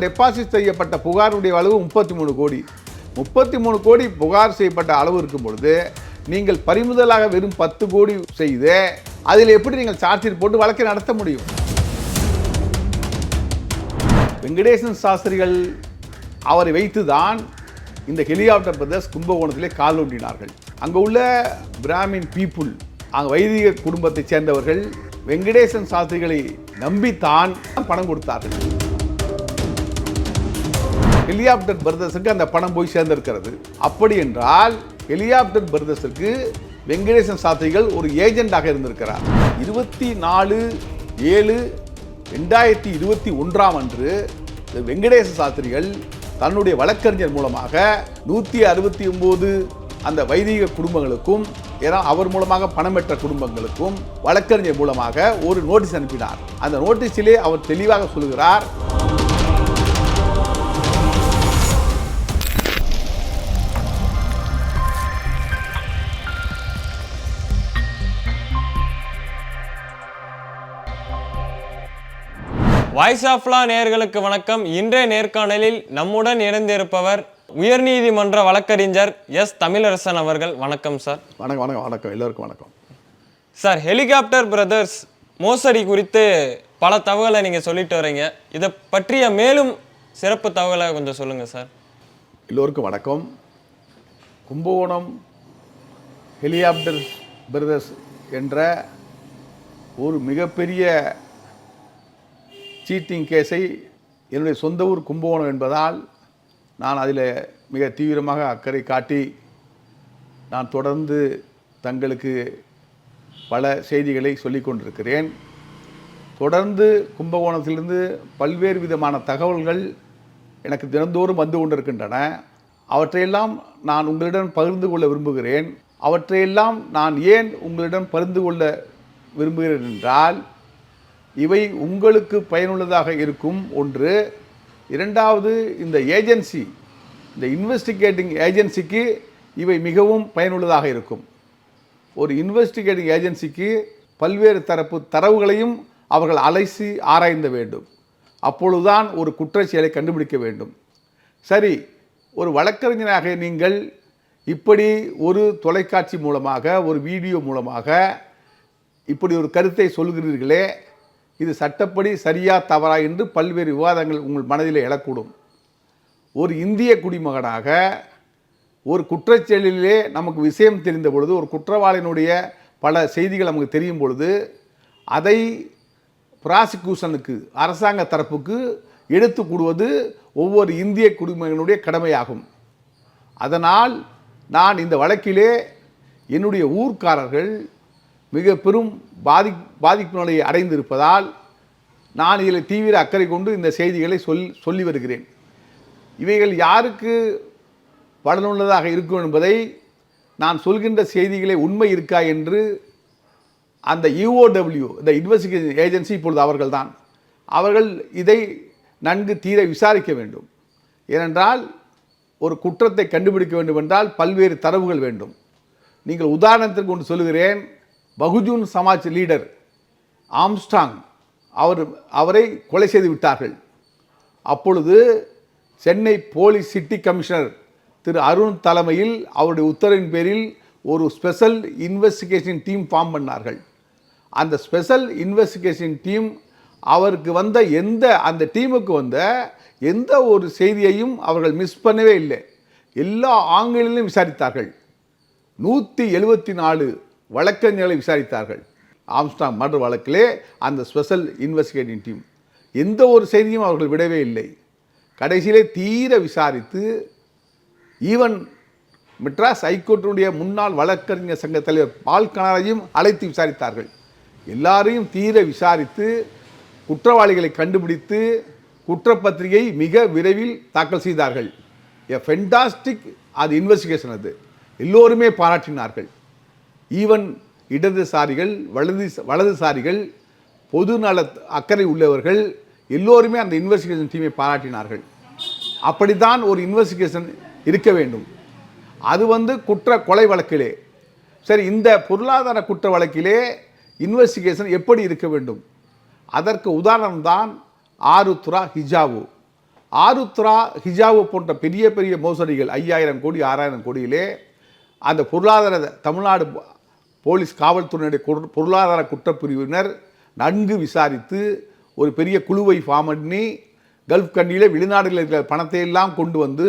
Deposit செய்யப்பட்ட புகாருடைய அளவு முப்பத்தி மூணு கோடி. முப்பத்தி மூணு கோடி புகார் செய்யப்பட்ட அளவு இருக்கும் பொழுது நீங்கள் பறிமுதலாக வெறும் பத்து கோடி செய்து அதில் எப்படி நீங்கள் சார்ஜ் போட்டு வழக்கை நடத்த முடியும்? வெங்கடேசன் சாஸ்திரிகள் அவரை வைத்துதான் இந்த ஹெலிகாப்டர் பிரதர்ஸ் கும்பகோணத்திலே கால் ஊன்றினார்கள் அங்கே உள்ள பிராமின் பீப்புள் அங்கே வைதிக குடும்பத்தைச் சேர்ந்தவர்கள் வெங்கடேசன் சாஸ்திரிகளை நம்பித்தான் பணம் கொடுத்தார்கள். ஹெலிகாப்டர் பிரதர்ஸுக்கு அந்த பணம் போய் சேர்ந்திருக்கிறது. அப்படி என்றால் ஹெலிகாப்டர் பிரதர்ஸுக்கு வெங்கடேசன் சாஸ்திரிகள் ஒரு ஏஜெண்டாக இருந்திருக்கிறார். இருபத்தி நாலு ஏழு ரெண்டாயிரத்தி இருபத்தி ஒன்றாம் அன்று வெங்கடேச சாஸ்திரிகள் தன்னுடைய வழக்கறிஞர் மூலமாக நூற்றி அறுபத்தி ஒம்பது அந்த வைதிக குடும்பங்களுக்கும் ஏன்னா அவர் மூலமாக பணம் பெற்ற குடும்பங்களுக்கும் வழக்கறிஞர் மூலமாக ஒரு நோட்டீஸ் அனுப்பினார். அந்த நோட்டீஸிலே அவர் தெளிவாக சொல்கிறார் வாய்ஸ் ஆஃப்லா நேயர்களுக்கு வணக்கம். இன்றைய நேர்காணலில் நம்முடன் இணைந்திருப்பவர் உயர்நீதிமன்ற வழக்கறிஞர் எஸ். தமிழரசன் அவர்கள். வணக்கம் சார். வணக்கம் வணக்கம் வணக்கம். எல்லோருக்கும் வணக்கம். சார் ஹெலிகாப்டர் பிரதர்ஸ் மோசடி குறித்து பல தகவலை நீங்கள் சொல்லிட்டு வரீங்க. இதை பற்றிய மேலும் சிறப்பு தகவலை கொஞ்சம் சொல்லுங்கள் சார். எல்லோருக்கும் வணக்கம். கும்பகோணம் ஹெலிகாப்டர் பிரதர்ஸ் என்ற ஒரு மிகப்பெரிய சீட்டிங் கேஸை என்னுடைய சொந்த ஊர் கும்பகோணம் என்பதால் நான் அதில் மிக தீவிரமாக அக்கறை காட்டி நான் தொடர்ந்து தங்களுக்கு பல செய்திகளை சொல்லி கொண்டிருக்கிறேன். தொடர்ந்து கும்பகோணத்திலிருந்து பல்வேறு விதமான தகவல்கள் எனக்கு தினந்தோறும் வந்து கொண்டிருக்கின்றன. அவற்றையெல்லாம் நான் உங்களிடம் பகிர்ந்து கொள்ள விரும்புகிறேன். அவற்றையெல்லாம் நான் ஏன் உங்களிடம் பகிர்ந்து கொள்ள விரும்புகிறேன் என்றால் இவை உங்களுக்கு பயனுள்ளதாக இருக்கும் ஒன்று. இரண்டாவது இந்த ஏஜென்சி இந்த இன்வெஸ்டிகேட்டிங் ஏஜென்சிக்கு இவை மிகவும் பயனுள்ளதாக இருக்கும். ஒரு இன்வெஸ்டிகேட்டிங் ஏஜென்சிக்கு பல்வேறு தரப்பு தரவுகளையும் அவர்கள் அலைசி ஆராய்ந்த வேண்டும். அப்பொழுதுதான் ஒரு குற்றச்செயலை கண்டுபிடிக்க வேண்டும். சரி ஒரு வழக்கறிஞராக நீங்கள் இப்படி ஒரு தொலைக்காட்சி மூலமாக ஒரு வீடியோ மூலமாக இப்படி ஒரு கருத்தை சொல்கிறீர்களே இது சட்டப்படி சரியா தவறா என்று பல்வேறு விவாதங்கள் உங்கள் மனதில் எழக்கூடும். ஒரு இந்திய குடிமகனாக ஒரு குற்றச்செயலிலே நமக்கு விஷயம் தெரிந்த பொழுது ஒரு குற்றவாளியினுடைய பல செய்திகள் நமக்கு தெரியும் பொழுது அதை ப்ராசிக்யூஷனுக்கு அரசாங்க தரப்புக்கு எடுத்து கூடுவது ஒவ்வொரு இந்திய குடிமகனுடைய கடமையாகும். அதனால் நான் இந்த வழக்கிலே என்னுடைய ஊர்க்காரர்கள் மிக பெரும் பாதி பாதிப்பு அடைந்திருப்பதால் நான் இதில் தீவிர அக்கறை கொண்டு இந்த செய்திகளை சொல் சொல்லி வருகிறேன். இவைகள் யாருக்கு பலனுள்ளதாக இருக்கும் என்பதை நான் சொல்கின்ற செய்திகளை உண்மை இருக்கா என்று அந்த யூஓடபிள்யூ இந்த இன்வெஸ்டிகேஷன் ஏஜென்சி இப்பொழுது அவர்கள்தான். அவர்கள் இதை நன்கு தீர விசாரிக்க வேண்டும். ஏனென்றால் ஒரு குற்றத்தை கண்டுபிடிக்க வேண்டும் என்றால் பல்வேறு தரவுகள் வேண்டும். நீங்கள் உதாரணத்திற்கு ஒன்று சொல்லுகிறேன். பகுஜூன் சமாஜ் லீடர் ஆம்ஸ்டாங் அவர் அவரை கொலை செய்து விட்டார்கள். அப்பொழுது சென்னை போலீஸ் சிட்டி கமிஷனர் திரு அருண் தலைமையில் அவருடைய உத்தரவின் பேரில் ஒரு ஸ்பெஷல் இன்வெஸ்டிகேஷன் டீம் ஃபார்ம் பண்ணார்கள். அந்த ஸ்பெஷல் இன்வெஸ்டிகேஷன் டீம் அவருக்கு வந்த எந்த அந்த டீமுக்கு வந்த எந்த ஒரு செய்தியையும் அவர்கள் மிஸ் பண்ணவே இல்லை. எல்லா ஆங்கிலிலும் விசாரித்தார்கள். நூற்றி எழுபத்தி நாலு வழக்கறிஞர்களை விசாரித்தார்கள். ஆம்ஸ்டாங் மர்டர் வழக்கிலே அந்த ஸ்பெஷல் இன்வெஸ்டிகேட்டிங் டீம் எந்த ஒரு செய்தியும் அவர்கள் விடவே இல்லை. கடைசியிலே தீர விசாரித்து ஈவன் மெட்ராஸ் ஹைகோர்ட்டினுடைய முன்னாள் வழக்கறிஞர் சங்க தலைவர் பால்கனாரையும் அழைத்து விசாரித்தார்கள். எல்லாரையும் தீர விசாரித்து குற்றவாளிகளை கண்டுபிடித்து குற்றப்பத்திரிகை மிக விரைவில் தாக்கல் செய்தார்கள். எ ஃபென்டாஸ்டிக் அது இன்வெஸ்டிகேஷன் அது. எல்லோருமே பாராட்டினார்கள். ஈவன் இடதுசாரிகள் வலது வலதுசாரிகள் பொது நல அக்கறை உள்ளவர்கள் எல்லோருமே அந்த இன்வெஸ்டிகேஷன் டீமை பாராட்டினார்கள். அப்படித்தான் ஒரு இன்வெஸ்டிகேஷன் இருக்க வேண்டும். அது வந்து குற்ற கொலை வழக்கிலே. சரி இந்த பொருளாதார குற்ற வழக்கிலே இன்வெஸ்டிகேஷன் எப்படி இருக்க வேண்டும்? அதற்கு உதாரணம்தான் ஆருத்ரா ஹிஜாவு. ஆருத்ரா ஹிஜாவு போன்ற பெரிய பெரிய மோசடிகள் ஐயாயிரம் கோடி ஆறாயிரம் கோடியிலே அந்த பொருளாதார தமிழ்நாடு போலீஸ் காவல்துறையினுடைய பொருளாதார குற்றப்பிரிவினர் நன்கு விசாரித்து ஒரு பெரிய குழுவை ஃபார்ம் பண்ணி கல்ஃப் கண்ணியில் வெளிநாடுகளில் இருக்கிற பணத்தை எல்லாம் கொண்டு வந்து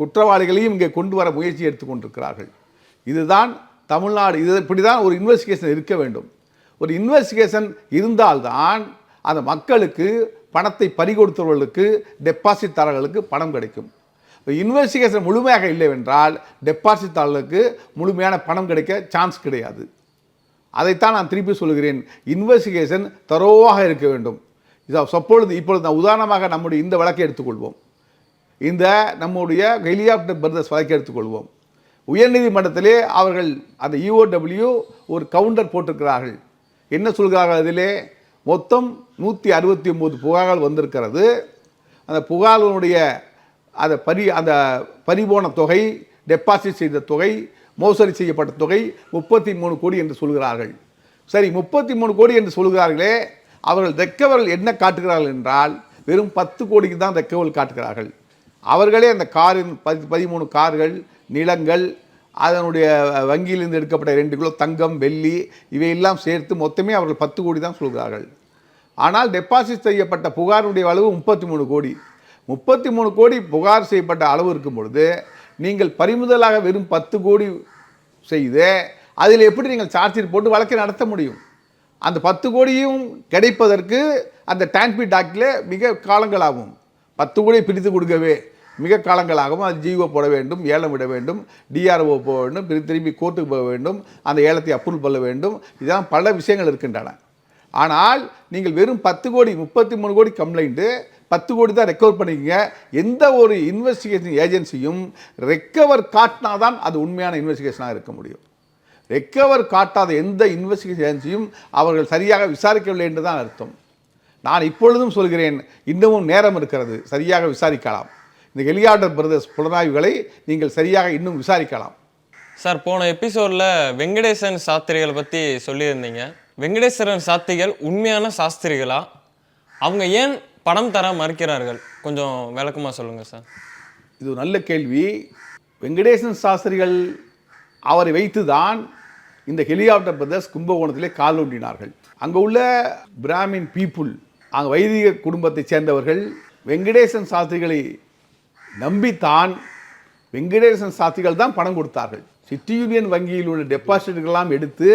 குற்றவாளிகளையும் இங்கே கொண்டு வர முயற்சி எடுத்துக்கொண்டிருக்கிறார்கள் இதுதான் தமிழ்நாடு இது இப்படி தான் ஒரு இன்வெஸ்டிகேஷன் இருக்க வேண்டும். ஒரு இன்வெஸ்டிகேஷன் இருந்தால்தான் அந்த மக்களுக்கு பணத்தை பறிகொடுத்தவர்களுக்கு டெபாசிட் தரவர்களுக்கு பணம் கிடைக்கும். இன்வெஸ்டிகேஷன் முழுமையாக இல்லைவென்றால் டெபாசிட் தாரர்களுக்கு முழுமையான பணம் கிடைக்க சான்ஸ் கிடையாது. அதைத்தான் நான் திருப்பி சொல்கிறேன் இன்வெஸ்டிகேஷன் தரோவாக இருக்க வேண்டும். இதை சப்பொழுது இப்பொழுது நான் உதாரணமாக நம்முடைய இந்த வழக்கை எடுத்துக்கொள்வோம். இந்த நம்முடைய ஹெலிகாப்டர் பிரதர்ஸ் வழக்கை எடுத்துக்கொள்வோம். உயர்நீதிமன்றத்திலே அவர்கள் அந்த இஓடபிள்யூ ஒரு கவுண்டர் போட்டிருக்கிறார்கள். என்ன சொல்கிறார்கள் அதிலே? மொத்தம் நூற்றி அறுபத்தி ஒம்பது புகார்கள் வந்திருக்கிறது. அந்த புகார்களுடைய அதை பரி அந்த பறிபோன தொகை டெபாசிட் செய்த தொகை மோசடி செய்யப்பட்ட தொகை முப்பத்தி மூணு கோடி என்று சொல்கிறார்கள். சரி முப்பத்தி மூணு கோடி என்று சொல்கிறார்களே அவர்கள் ரெக்கவர்கள் என்ன காட்டுகிறார்கள் என்றால் வெறும் பத்து கோடிக்கு தான் ரெக்கவல் காட்டுகிறார்கள். அவர்களே அந்த காரின் பதி பதிமூணு கார்கள் நிலங்கள் அதனுடைய வங்கியிலிருந்து எடுக்கப்பட்ட ரெண்டு கிலோ தங்கம் வெள்ளி இவையெல்லாம் சேர்த்து மொத்தமே அவர்கள் பத்து கோடி தான் சொல்கிறார்கள். ஆனால் டெபாசிட் செய்யப்பட்ட புகாருடைய அளவு முப்பத்தி மூணு கோடி. முப்பத்தி மூணு கோடி புகார் செய்யப்பட்ட அளவு இருக்கும் பொழுது நீங்கள் பறிமுதலாக வெறும் பத்து கோடி செய்து அதில் எப்படி நீங்கள் சார்ஜ் போட்டு வழக்கை நடத்த முடியும்? அந்த பத்து கோடியும் கிடைப்பதற்கு அந்த டான்பி டாக்கில் மிக காலங்களாகும். பத்து கோடியை பிரித்து கொடுக்கவே மிக காலங்களாகவும் அது ஜிஓ போட வேண்டும் ஏலம் விட வேண்டும் டிஆர்ஓ போக வேண்டும் பிரி- திரும்பி கோர்ட்டுக்கு போக வேண்டும் அந்த ஏலத்தை அப்ரூவல் பண்ண வேண்டும். இதெல்லாம் பல விஷயங்கள் இருக்கின்றன. ஆனால் நீங்கள் வெறும் பத்து கோடி முப்பத்தி மூணு கோடி கம்ப்ளைண்ட்டு பத்து கோடி தான் ரெக்கவர் பண்ணிக்கங்க. எந்த ஒரு இன்வெஸ்டிகேஷன் ஏஜென்சியும் ரெக்கவர் காட்டினா தான் அது உண்மையான இன்வெஸ்டிகேஷனாக இருக்க முடியும். ரெக்கவர் காட்டாத எந்த இன்வெஸ்டிகேஷன் ஏஜென்சியும் அவர்கள் சரியாக விசாரிக்கவில்லை என்று தான் அர்த்தம். நான் இப்பொழுதும் சொல்கிறேன் இன்னமும் நேரம் இருக்கிறது சரியாக விசாரிக்கலாம். இந்த ஹெலிகாப்டர் பிரதர்ஸ் புலனாய்வுகளை நீங்கள் சரியாக இன்னும் விசாரிக்கலாம். சார் போன எபிசோடில் வெங்கடேசன் சாஸ்திரிகளை பற்றி சொல்லியிருந்தீங்க. வெங்கடேஸ்வரன் சாஸ்திரிகள் உண்மையான சாஸ்திரிகளா? அவங்க ஏன் பணம் தர மறுக்கிறார்கள். கொஞ்சம் விளக்கமாக சொல்லுங்கள் சார். இது ஒரு நல்ல கேள்வி. வெங்கடேசன் சாஸ்திரிகள் அவரை வைத்து தான் இந்த ஹெலிகாப்டர் பிரதர்ஸ் கும்பகோணத்திலே கால் ஊண்டினார்கள் அங்கே உள்ள பிராமின் பீப்புள் அங்கே வைதிக குடும்பத்தைச் சேர்ந்தவர்கள் வெங்கடேசன் சாஸ்திரிகளை நம்பித்தான் வெங்கடேசன் சாஸ்திரிகள் தான் பணம் கொடுத்தார்கள். சிட்டி யூனியன் வங்கியில் உள்ள டெபாசிட்டுகளெல்லாம் எடுத்து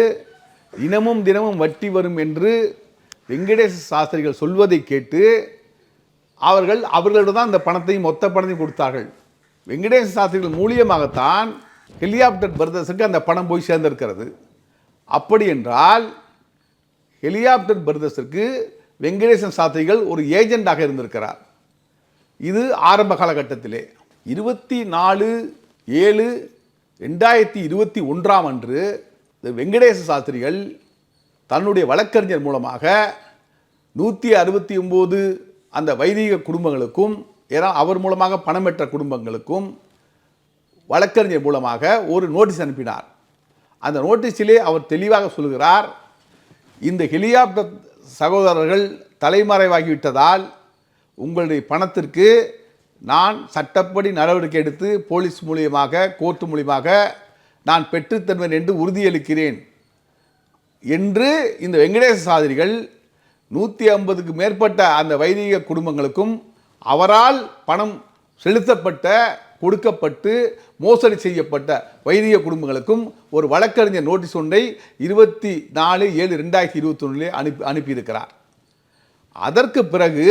தினமும் தினமும் வட்டி வரும் என்று வெங்கடேச சாஸ்திரிகள் சொல்வதை கேட்டு அவர்கள் அவர்களிடம் தான் இந்த பணத்தையும் மொத்த பணத்தையும் கொடுத்தார்கள். வெங்கடேச சாஸ்திரிகள் மூலியமாகத்தான் ஹெலிகாப்டர் பிரதர்ஸுக்கு அந்த பணம் போய் சேர்ந்திருக்கிறது. அப்படி என்றால் ஹெலிகாப்டர் பிரதர்ஸுக்கு வெங்கடேசன் சாஸ்திரிகள் ஒரு ஏஜெண்டாக இருந்திருக்கிறார். இது ஆரம்ப காலகட்டத்திலே. இருபத்தி நாலு ஏழு ரெண்டாயிரத்தி இருபத்தி ஒன்றாம் அன்று இந்த வெங்கடேச சாஸ்திரிகள் தன்னுடைய வழக்கறிஞர் மூலமாக நூற்றி அறுபத்தி ஒம்பது அந்த வைதிக குடும்பங்களுக்கும் ஏன்னா அவர் மூலமாக பணம் பெற்ற குடும்பங்களுக்கும் வழக்கறிஞர் மூலமாக ஒரு நோட்டீஸ் அனுப்பினார். அந்த நோட்டீஸிலே அவர் தெளிவாக சொல்கிறார் இந்த ஹெலிகாப்டர் சகோதரர்கள் தலைமறைவாகிவிட்டதால் உங்களுடைய பணத்திற்கு நான் சட்டப்படி நடவடிக்கை எடுத்து போலீஸ் மூலியமாக கோர்ட் மூலியமாக நான் பெற்றுத்தருவேன் என்று உறுதியளிக்கிறேன் என்று இந்த வெங்கடேச சாதிரிகள் நூற்றி ஐம்பதுக்கு மேற்பட்ட அந்த வைதிக குடும்பங்களுக்கும் அவரால் பணம் செலுத்தப்பட்ட கொடுக்கப்பட்டு மோசடி செய்யப்பட்ட வைதிக குடும்பங்களுக்கும் ஒரு வழக்கறிஞர் நோட்டீஸ் ஒன்றை இருபத்தி நாலு ஏழு ரெண்டாயிரத்தி இருபத்தொன்னிலே அனுப்பி அனுப்பியிருக்கிறார். அதற்கு பிறகு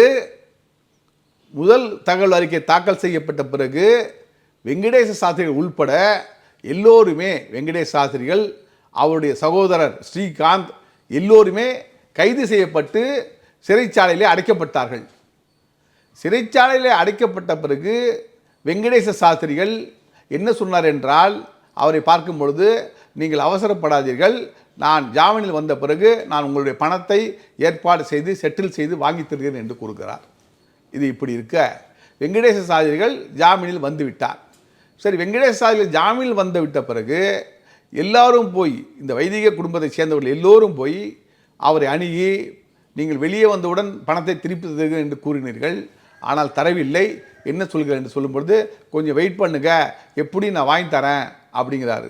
முதல் தகவல் அறிக்கை தாக்கல் செய்யப்பட்ட பிறகு வெங்கடேச சாஸ்திரிகள் உள்பட எல்லோருமே வெங்கடேஷ் சாஸ்திரிகள் அவருடைய சகோதரர் ஸ்ரீகாந்த் எல்லோருமே கைது செய்யப்பட்டு சிறைச்சாலையிலே அடைக்கப்பட்டார்கள். சிறைச்சாலையிலே அடைக்கப்பட்ட பிறகு வெங்கடேச சாஸ்திரிகள் என்ன சொன்னார் என்றால் அவரை பார்க்கும் பொழுது நீங்கள் அவசரப்படாதீர்கள். நான் ஜாமீனில் வந்த பிறகு நான் உங்களுடைய பணத்தை ஏற்பாடு செய்து செட்டில் செய்து வாங்கி தருகிறேன் என்று கூறுகிறார். இது இப்படி இருக்க வெங்கடேச சாஸ்திரிகள் ஜாமீனில் வந்துவிட்டார் சரி வெங்கடேச சாதிரிகள் ஜாமீனில் வந்து விட்ட பிறகு எல்லாரும் போய் இந்த வைதிக குடும்பத்தை சேர்ந்தவர்கள் எல்லோரும் போய் அவரை அணுகி நீங்கள் வெளியே வந்தவுடன் பணத்தை திருப்பி தருகிறேன் என்று கூறினீர்கள். ஆனால் தரவில்லை. என்ன சொல்கிறேன் என்று சொல்லும்பொழுது கொஞ்சம் வெயிட் பண்ணுங்க. எப்படி நான் வாங்கி தரேன்? அப்படிங்கிறாரு.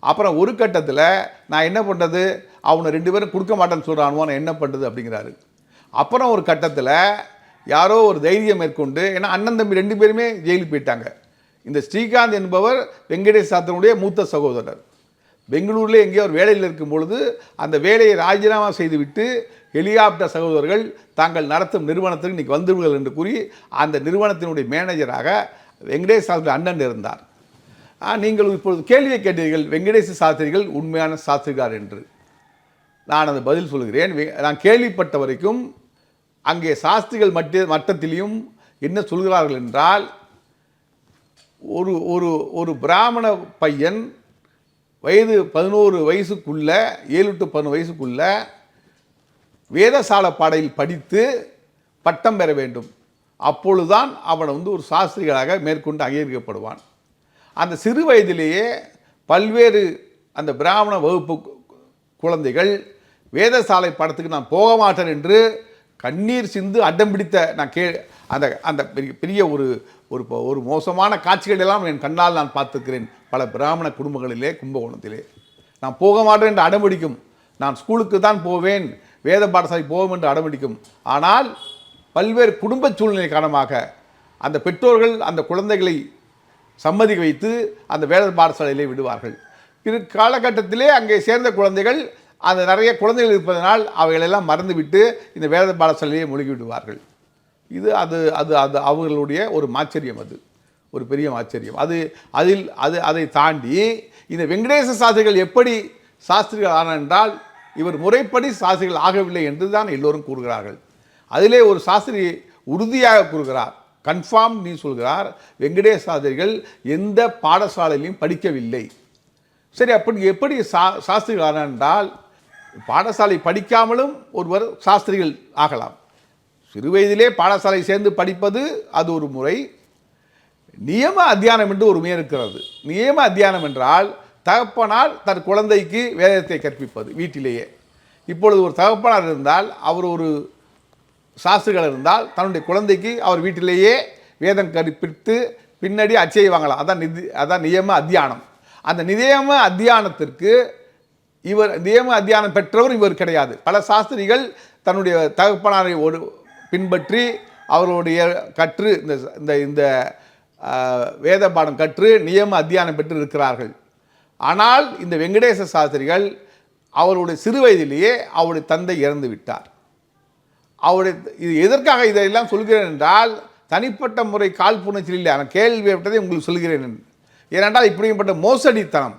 அப்புறம் ஒரு கட்டத்தில் நான் என்ன பண்ணுறது அவனை ரெண்டு பேரும் கொடுக்க மாட்டேன்னு சொல்கிறானுவோ நான் என்ன பண்ணுறது அப்படிங்கிறாரு. அப்புறம் ஒரு கட்டத்தில் யாரோ ஒரு தைரியம் மேற்கொண்டு ஏன்னா அண்ணன் தம்பி ரெண்டு பேருமே ஜெயிலுக்கு போயிட்டாங்க. இந்த ஸ்ரீகாந்த் என்பவர் வெங்கடேஷ் சாத்தனுடைய மூத்த சகோதரர். பெங்களூரில் எங்கேயோ ஒரு வேலையில் இருக்கும் பொழுது அந்த வேலையை ராஜினாமா செய்துவிட்டு ஹெலிகாப்டர் சகோதரர்கள் தாங்கள் நடத்தும் நிறுவனத்துக்கு இன்னைக்கு வந்துவிடுங்கள் என்று கூறி அந்த நிறுவனத்தினுடைய மேனேஜராக வெங்கடேஷ் சாஸ்திரி அண்ணன் இருந்தார். நீங்கள் இப்பொழுது கேள்வியை கேட்டீர்கள் வெங்கடேச சாஸ்திரிகள் உண்மையான சாஸ்திரிகார் என்று. நான் அந்த பதில் சொல்கிறேன். வே- நான் கேள்விப்பட்ட வரைக்கும் அங்கே சாஸ்திரிகள் மட்ட மட்டத்திலையும் என்ன சொல்கிறார்கள் என்றால் ஒரு ஒரு ஒரு பிராமண பையன் வயது பதினோரு வயசுக்குள்ள ஏழு டு பதினோரு வயசுக்குள்ள வேதசால பாடையில் படித்து பட்டம் பெற வேண்டும். அப்பொழுதுதான் அவன் வந்து ஒரு சாஸ்திரிகளாக மேற்கொண்டு அங்கீகரிக்கப்படுவான். அந்த சிறு வயதிலேயே பல்வேறு அந்த பிராமண வகுப்பு குழந்தைகள் வேதசாலை படத்துக்கு நான் போக மாட்டேன் என்று கண்ணீர் சிந்து அடம் பிடித்த நான் கே அந்த அந்த பெரிய பெரிய ஒரு ஒரு ஒரு மோசமான காட்சிகள் எல்லாம் என் கண்ணால் நான் பார்த்துக்கிறேன் பல பிராமண குடும்பங்களிலே கும்பகோணத்திலே. நான் போக மாட்டேன் என்று அடம்பிடிக்கும். நான் ஸ்கூலுக்கு தான் போவேன். வேத பாடசாலை போவோம் என்று அடம்பிடிக்கும். ஆனால் பல்வேறு குடும்ப சூழ்நிலை காரணமாக அந்த பெற்றோர்கள் அந்த குழந்தைகளை சம்மதிக்க வைத்து அந்த வேத பாடசாலையிலே விடுவார்கள். இரு காலகட்டத்திலே அங்கே சேர்ந்த குழந்தைகள் அந்த நிறைய குழந்தைகள் இருப்பதனால் அவைகளெல்லாம் மறந்துவிட்டு இந்த வேத பாடசாலையிலே மூழ்கி விடுவார்கள். இது அது அது அது அவர்களுடைய ஒரு மாச்சரியம் அது. ஒரு பெரிய ஆச்சரியம் அது அதில் அது அதை தாண்டி இந்த வெங்கடேச சாஸ்திரிகள் எப்படி சாஸ்திரிகள் ஆனார் என்றால் இவர் முறைப்படி சாஸ்திரிகள் ஆகவில்லை என்று தான் எல்லோரும் கூறுகிறார்கள். அதிலே ஒரு சாஸ்திரி உறுதியாக கூறுகிறார். கன்ஃபார்ம் நீ சொல்கிறார் வெங்கடேச சாஸ்திரிகள் எந்த பாடசாலையிலையும் படிக்கவில்லை. சரி அப்படி எப்படி சா சாஸ்திரிகள் ஆனார் என்றால் பாடசாலை படிக்காமலும் ஒருவர் சாஸ்திரிகள் ஆகலாம்? சிறு வயதிலே பாடசாலை சேர்ந்து படிப்பது அது ஒரு முறை. நியம அத்தியானம் என்று ஒரு இருக்கிறது நியம அத்தியானம் என்றால் தகப்பனால் தன் குழந்தைக்கு வேதத்தை கற்பிப்பது வீட்டிலேயே. இப்பொழுது ஒரு தகப்பனார் இருந்தால் அவர் ஒரு சாஸ்திரிகள் இருந்தால் தன்னுடைய குழந்தைக்கு அவர் வீட்டிலேயே வேதம் கற்பித்து பின்னாடி அச்சையை வாங்கலாம். அதான் நிதி அதான் நியம அத்தியானம். அந்த நியம அத்தியானத்திற்கு இவர் நியம அத்தியானம் பெற்றவர் இவர் கிடையாது. பல சாஸ்திரிகள் தன்னுடைய தகப்பனாரை ஒரு பின்பற்றி அவருடைய கற்று இந்த இந்த இந்த வேத பாடம் கற்று நியம அத்தியானம் பெற்று இருக்கிறார்கள் ஆனால் இந்த வெங்கடேச சாஸ்திரிகள் அவருடைய சிறு வயதிலேயே அவருடைய தந்தை இறந்து விட்டார். அவருடைய இது எதற்காக இதையெல்லாம் சொல்கிறேன் என்றால் தனிப்பட்ட முறை காழ்ப்புணர்ச்சியில் இல்லை. ஆனால் கேள்வி விட்டதை உங்களுக்கு சொல்கிறேன் ஏனென்றால் இப்படிப்பட்ட மோசடித்தனம்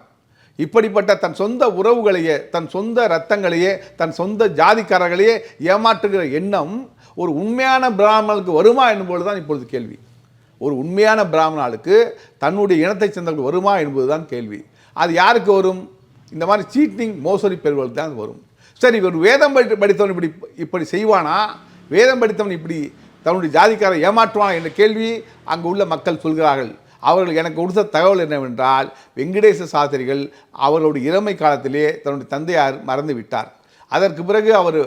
இப்படிப்பட்ட தன் சொந்த உறவுகளையே தன் சொந்த ரத்தங்களையே தன் சொந்த ஜாதிக்காரர்களையே ஏமாற்றுகிற எண்ணம் ஒரு உண்மையான பிராமணனுக்கு வருமா என்பது தான் இப்பொழுது கேள்வி. ஒரு உண்மையான பிராமணாளுக்கு தன்னுடைய இனத்தைச் சேர்ந்தவர்கள் வருமா என்பதுதான் கேள்வி. அது யாருக்கு வரும்? இந்த மாதிரி சீட்டிங் மோசடி பெறுவதற்கு தான் வரும். சரி இவர் வேதம் படி படித்தவன் இப்படி இப்படி செய்வானா? வேதம் படித்தவன் இப்படி தன்னுடைய ஜாதிக்காரை ஏமாற்றுவானா என்ற கேள்வி அங்கு உள்ள மக்கள் சொல்கிறார்கள். அவர்கள் எனக்கு கொடுத்த தகவல் என்னவென்றால் வெங்கடேச சாஸ்திரிகள் அவர்களுடைய இளமை காலத்திலே தன்னுடைய தந்தையார் மறந்து விட்டார் அதற்கு பிறகு அவர்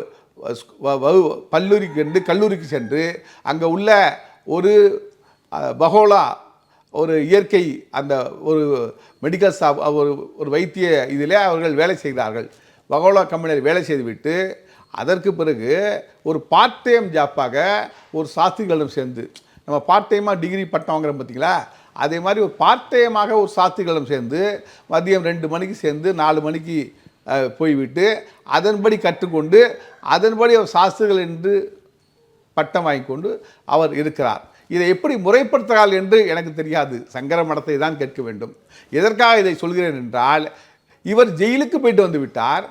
பல்லூரிக்கு சென்று கல்லூரிக்கு சென்று அங்கே உள்ள ஒரு பகோலா ஒரு இயற்கை அந்த ஒரு மெடிக்கல் ஸ்டாப் ஒரு ஒரு வைத்திய இதிலே அவர்கள் வேலை செய்கிறார்கள் பகோலா கம்பெனியில் வேலை செய்துவிட்டு அதற்கு பிறகு ஒரு பார்ட் டைம் ஜாப்பாக ஒரு சாஸ்திரிகளிடம் சேர்ந்து நம்ம பார்ட் டைமாக டிகிரி பட்டம் வாங்குறோம் பார்த்திங்களா அதே மாதிரி ஒரு பார்ட் டைமாக ஒரு சாஸ்திரிகளிடம் சேர்ந்து மதியம் ரெண்டு மணிக்கு சேர்ந்து நாலு மணிக்கு போய்விட்டு அதன்படி கற்றுக்கொண்டு அதன்படி அவர் சாஸ்திரிகள் என்று பட்டம் வாங்கி கொண்டு அவர் இருக்கிறார். இதை எப்படி முறைப்படுத்துகிறார் என்று எனக்கு தெரியாது. சங்கர மடத்தை தான் கேட்க வேண்டும். எதற்காக இதை சொல்கிறேன் என்றால் இவர் ஜெயிலுக்கு போயிட்டு வந்து விட்டார்.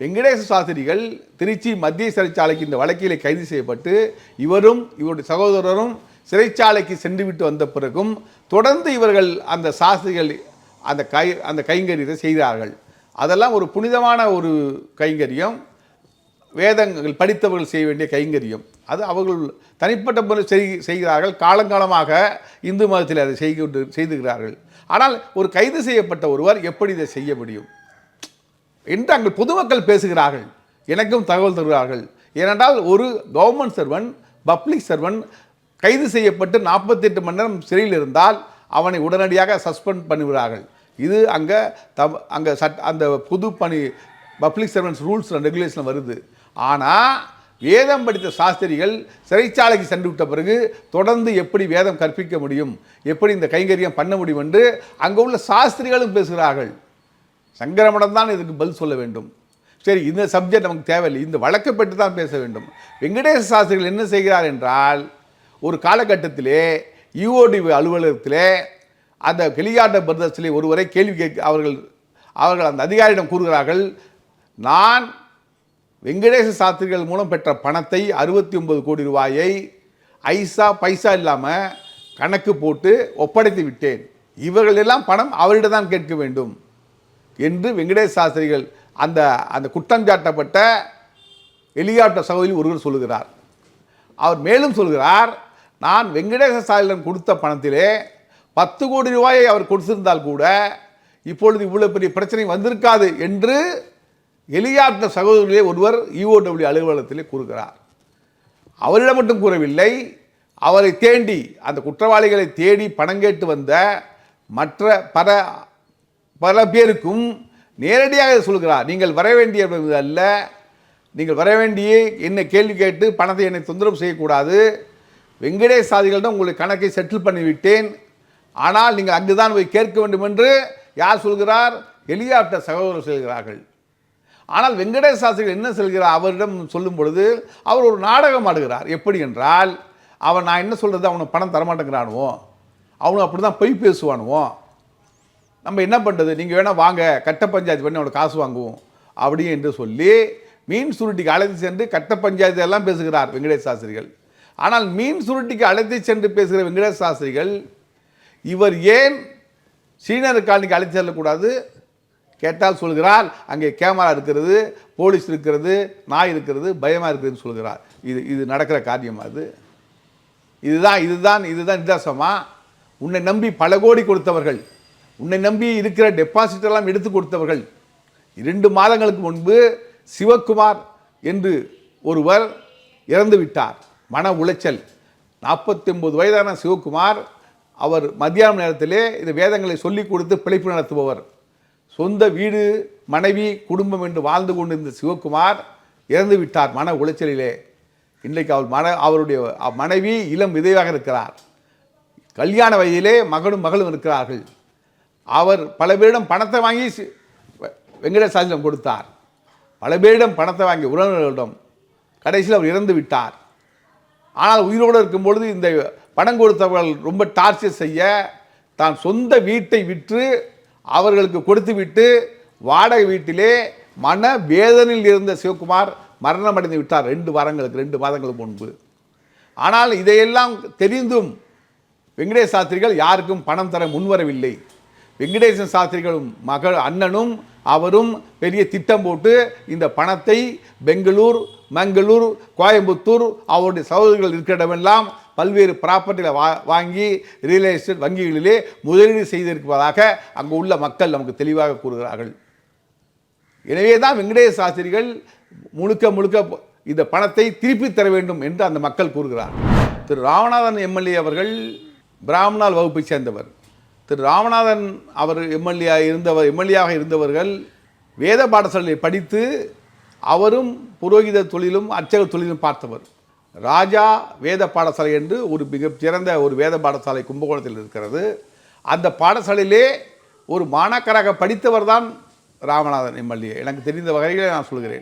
வெங்கடேச சாஸ்திரிகள் திருச்சி மத்திய சிறைச்சாலைக்கு இந்த வழக்கிலே கைது செய்யப்பட்டு இவரும் இவருடைய சகோதரரும் சிறைச்சாலைக்கு சென்று விட்டு வந்த பிறகும் தொடர்ந்து இவர்கள் அந்த சாஸ்திரிகள் அந்த கை அந்த கைங்கரியத்தை செய்தார்கள். அதெல்லாம் ஒரு புனிதமான ஒரு கைங்கரியம். வேதங்கள் படித்தவர்கள் செய்ய வேண்டிய கைங்கரியம். அது அவர்கள் தனிப்பட்ட முறை செய் செய்கிறார்கள். காலங்காலமாக இந்து மதத்தில் அதை செய்து செய்துகிறார்கள். ஆனால் ஒரு கைது செய்யப்பட்ட ஒருவர் எப்படி இதை செய்ய முடியும்? என்று அங்கே பொதுமக்கள் பேசுகிறார்கள். எனக்கும் தகவல் தருகிறார்கள். ஏனென்றால் ஒரு கவர்மெண்ட் சர்வன் பப்ளிக் சர்வன் கைது செய்யப்பட்டு நாற்பத்தெட்டு மணி நேரம் சிறையில் இருந்தால் அவனை உடனடியாக சஸ்பெண்ட் பண்ணுகிறார்கள் இது அங்கே தம் அங்கே சட் அந்த புது பணி public servants rules and regulation வருது. ஆனால் வேதம் படித்த சாஸ்திரிகள் சிறைச்சாலைக்கு சென்று விட்ட பிறகு தொடர்ந்து எப்படி வேதம் கற்பிக்க முடியும் எப்படி இந்த கைங்கரியம் பண்ண முடியும் என்று அங்கே உள்ள சாஸ்திரிகளும் பேசுகிறார்கள். சங்கரமடம் தான் இதுக்கு பதில் சொல்ல வேண்டும். சரி இந்த சப்ஜெக்ட் நமக்கு தேவையில்லை. இந்த வழக்கை பற்றி தான் பேச வேண்டும். வெங்கடேச சாஸ்திரிகள் என்ன செய்கிறார் என்றால் ஒரு காலகட்டத்திலே இஓடி அலுவலகத்திலே அந்த கிளியாண்ட பிரதர்ஸிலே ஒருவரை கேள்வி கேட்க அவர்கள் அவர்கள் அந்த அதிகாரியிடம் கூறுகிறார்கள் நான் வெங்கடேச சாஸ்திரிகள் மூலம் பெற்ற பணத்தை அறுபத்தி ஒன்பது கோடி ரூபாயை ஐசா பைசா இல்லாமல் கணக்கு போட்டு ஒப்படைத்து விட்டேன். இவர்கள் எல்லாம் பணம் அவரிடம் தான் கேட்க வேண்டும் என்று வெங்கடேச சாஸ்திரிகள் அந்த அந்த குற்றஞ்சாட்டப்பட்ட எலியாட்ட சகோதரி ஒருவர் சொல்லுகிறார். அவர் மேலும் சொல்கிறார் நான் வெங்கடேச சாஸ்திரிடம் கொடுத்த பணத்திலே பத்து கோடி ரூபாயை அவர் கொடுத்திருந்தால் கூட இப்பொழுது இவ்வளோ பெரிய பிரச்சனை வந்திருக்காது என்று எளியாற்ற சகோதரிலே ஒருவர் இஓடபிள்யூ அலுவலகத்திலே கூறுகிறார். அவரிடம் மட்டும் கூறவில்லை அவரை தேடி அந்த குற்றவாளிகளை தேடி பணம் கேட்டு வந்த மற்ற பல பல பேருக்கும் நேரடியாக சொல்கிறார் நீங்கள் வர வேண்டிய அல்ல நீங்கள் வர வேண்டிய என்ன கேள்வி கேட்டு பணத்தை என்னை தொந்தரவு செய்யக்கூடாது. வெங்கடேஷ் சாதிகளிடம் உங்களுடைய கணக்கை செட்டில் பண்ணிவிட்டேன். ஆனால் நீங்கள் அங்கு தான் போய் கேட்க வேண்டும் என்று யார் சொல்கிறார்? எலியாப்ட சகோதரர் சொல்கிறார்கள். ஆனால் வெங்கடேஷ் சாஸ்திரிகள் என்ன சொல்கிறார்? அவரிடம் சொல்லும் பொழுது அவர் ஒரு நாடகம் ஆடுகிறார். எப்படி என்றால் அவன் நான் என்ன சொல்கிறது அவனுக்கு பணம் தரமாட்டேங்கிறானுவோ? அவனும் அப்படி தான் பொய் பேசுவானுவோ? நம்ம என்ன பண்ணுறது நீங்கள் வேணால் வாங்க கட்ட பஞ்சாயத்து பண்ணி அவனுக்கு காசு வாங்குவோம். அப்படி என்று சொல்லி மீன் சுருட்டிக்கு அழைத்து சென்று கட்ட பஞ்சாயத்து எல்லாம் பேசுகிறார் வெங்கடேஷ் சாஸ்திரிகள் ஆனால் மீன் சுருட்டிக்கு அழைத்து சென்று பேசுகிற வெங்கடேஷ் சாஸ்திரிகள் இவர் ஏன் சீனியர் காலனிக்கு அழைத்து செல்லக்கூடாது? கேட்டால் சொல்கிறார் அங்கே கேமரா இருக்கிறது போலீஸ் இருக்கிறது நாய் இருக்கிறது பயமாக இருக்குதுன்னு சொல்கிறார். இது இது நடக்கிற காரியம் அது. இதுதான் இதுதான் இதுதான் நிதர்சனமா? உன்னை நம்பி பல கோடி கொடுத்தவர்கள் உன்னை நம்பி இருக்கிற டெபாசிட் எல்லாம் எடுத்து கொடுத்தவர்கள் இரண்டு மாதங்களுக்கு முன்பு சிவக்குமார் என்று ஒருவர் இறந்து விட்டார் மன உளைச்சல். நாற்பத்தி ஒன்பது வயதான சிவக்குமார் அவர் மத்தியான நேரத்திலே இந்த வேதங்களை சொல்லிக் கொடுத்து பிழைப்பு நடத்துபவர். சொந்த வீடு மனைவி குடும்பம் என்று வாழ்ந்து கொண்டிருந்த சிவக்குமார் இறந்து விட்டார் மன உளைச்சலிலே. இன்றைக்கு அவர் மன அவருடைய மனைவி இளம் விதைவாக இருக்கிறார். கல்யாண வயதிலே மகனும் மகளும் இருக்கிறார்கள். அவர் பல பேரிடம் பணத்தை வாங்கி சி- கொடுத்தார். பல பேரிடம் பணத்தை வாங்கி உறவினர்களிடம் கடைசியில் அவர் இறந்து விட்டார். ஆனால் உயிரோடு இருக்கும் பொழுது இந்த பணம் கொடுத்தவர்கள் ரொம்ப டார்ச்சர் செய்ய தான் சொந்த வீட்டை விற்று அவர்களுக்கு கொடுத்து விட்டு வாடகை வீட்டிலே மன வேதனையில் இருந்த சிவகுமார் மரணமடைந்து விட்டார். ரெண்டு வாரங்களுக்கு ரெண்டு மாதங்களுக்கு முன்பு. ஆனால் இதையெல்லாம் தெரிந்தும் வெங்கடேஷ் சாஸ்திரிகள் யாருக்கும் பணம் தர முன்வரவில்லை. வெங்கடேசன் சாஸ்திரிகளும் மகள் அண்ணனும் அவரும் பெரிய திட்டம் போட்டு இந்த பணத்தை பெங்களூர் மங்களூர் கோயம்புத்தூர் அவருடைய சகோதரிகள் இருக்கிற இடமெல்லாம் பல்வேறு ப்ராப்பர்ட்டியில் வா வாங்கி ரியல் எஸ்டேட் வங்கிகளிலே முதலீடு செய்திருப்பதாக அங்கு உள்ள மக்கள் நமக்கு தெளிவாக கூறுகிறார்கள். எனவே தான் வெங்கடேஷ் சாஸ்திரிகள் முழுக்க முழுக்க இந்த பணத்தை திருப்பி தர வேண்டும் என்று அந்த மக்கள் கூறுகிறார். திரு ராமநாதன் எம்எல்ஏ அவர்கள் பிராமணால் வகுப்பைச் சேர்ந்தவர். திரு ராமநாதன் அவர் எம்எல்ஏ இருந்தவர் எம்எல்ஏவாக இருந்தவர்கள் வேத பாடசாலையை படித்து அவரும் புரோகித தொழிலும் அர்ச்சக தொழிலும் பார்த்தவர். ராஜா வேத பாடசாலை என்று ஒரு மிக சிறந்த ஒரு வேத பாடசாலை கும்பகோணத்தில் இருக்கிறது. அந்த பாடசாலையிலே ஒரு மாணாக்கராக படித்தவர் தான் ராமநாதன் எம்எல்ஏ. எனக்கு தெரிந்த வகையில் நான் சொல்கிறேன்.